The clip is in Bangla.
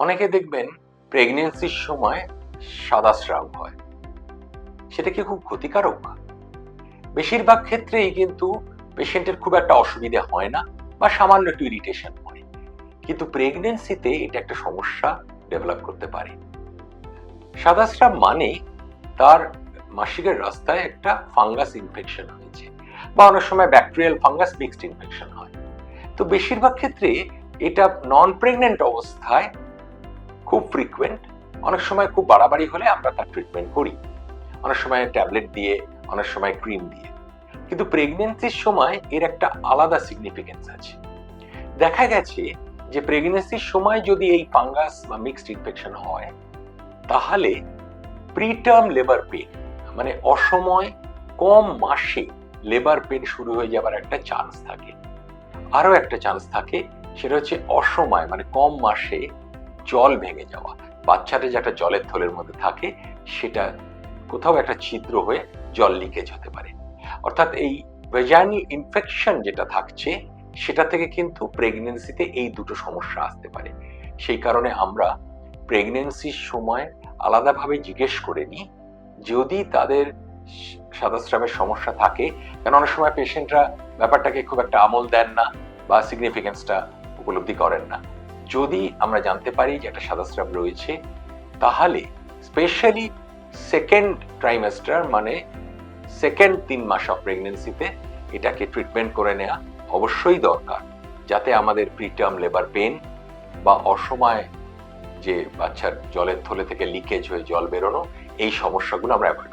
অনেকে দেখবেন প্রেগনেন্সির সময় সাদা স্রাব হয়। সেটা কি খুব ক্ষতিকারক? বেশিরভাগ ক্ষেত্রেই কিন্তু পেশেন্টের খুব একটা অসুবিধা হয় না বা সামান্য একটু ইরিটেশন হয়। কিন্তু প্রেগনেন্সিতে এটা একটা সমস্যা ডেভেলপ করতে পারে। সাদা স্রাব মানে তার মাসিকের রাস্তায় একটা ফাঙ্গাস ইনফেকশন হয়েছে বা অনেক সময় ব্যাকটেরিয়াল ফাঙ্গাস মিক্সড ইনফেকশন হয়। তো বেশিরভাগ ক্ষেত্রে এটা নন প্রেগনেন্ট অবস্থায় খুব ফ্রিকুয়েন্ট অনেক সময় খুব বাড়াবাড়ি হলে আমরা তার ট্রিটমেন্ট করি। অনেক সময় ট্যাবলেট দিয়ে, অনেক সময় ক্রিম দিয়ে। কিন্তু প্রেগনেন্সির সময় এর একটা আলাদা সিগনিফিকেন্স আছে। দেখা গেছে যে প্রেগনেন্সির সময় যদি এই ফাঙ্গাস বা মিক্সড ইনফেকশন হয়, তাহলে প্রিটার্ম লেবার পেন মানে অসময় কম মাসে লেবার পেন শুরু হয়ে যাবার একটা চান্স থাকে। আরও একটা চান্স থাকে, সেটা হচ্ছে অসময় মানে কম মাসে জল ভেঙে যাওয়া। বাচ্চাটা যে একটা জলের থলের মধ্যে থাকে, সেটা কোথাও একটা ছিদ্র হয়ে জল লিকেজ হতে পারে। অর্থাৎ এই ভেজাইনাল ইনফেকশন যেটা থাকছে, সেটা থেকে কিন্তু প্রেগনেন্সিতে এই দুটো সমস্যা আসতে পারে। সেই কারণে আমরা প্রেগনেন্সির সময় আলাদাভাবে জিজ্ঞেস করে নিই, যদি তাদের সাদাস্রাবের সমস্যা থাকে কারণ অনেক সময় পেশেন্টরা ব্যাপারটাকে খুব একটা আমল দেন না বা সিগনিফিকেন্সটা উপলব্ধি করেন না। যদি আমরা জানতে পারি যে একটা সাদাস্রাব রয়েছে, তাহলে স্পেশালি সেকেন্ড ট্রাইমেস্টার মানে সেকেন্ড তিন মাস অফ প্রেগনেন্সিতে এটাকে ট্রিটমেন্ট করে নেওয়া অবশ্যই দরকার, যাতে আমাদের প্রিটার্ম লেবার পেন বা অসময় যে বাচ্চার জলের থলে থেকে লিকেজ হয়ে জল বেরোনো, এই সমস্যাগুলো আমরা অ্যাভয়েড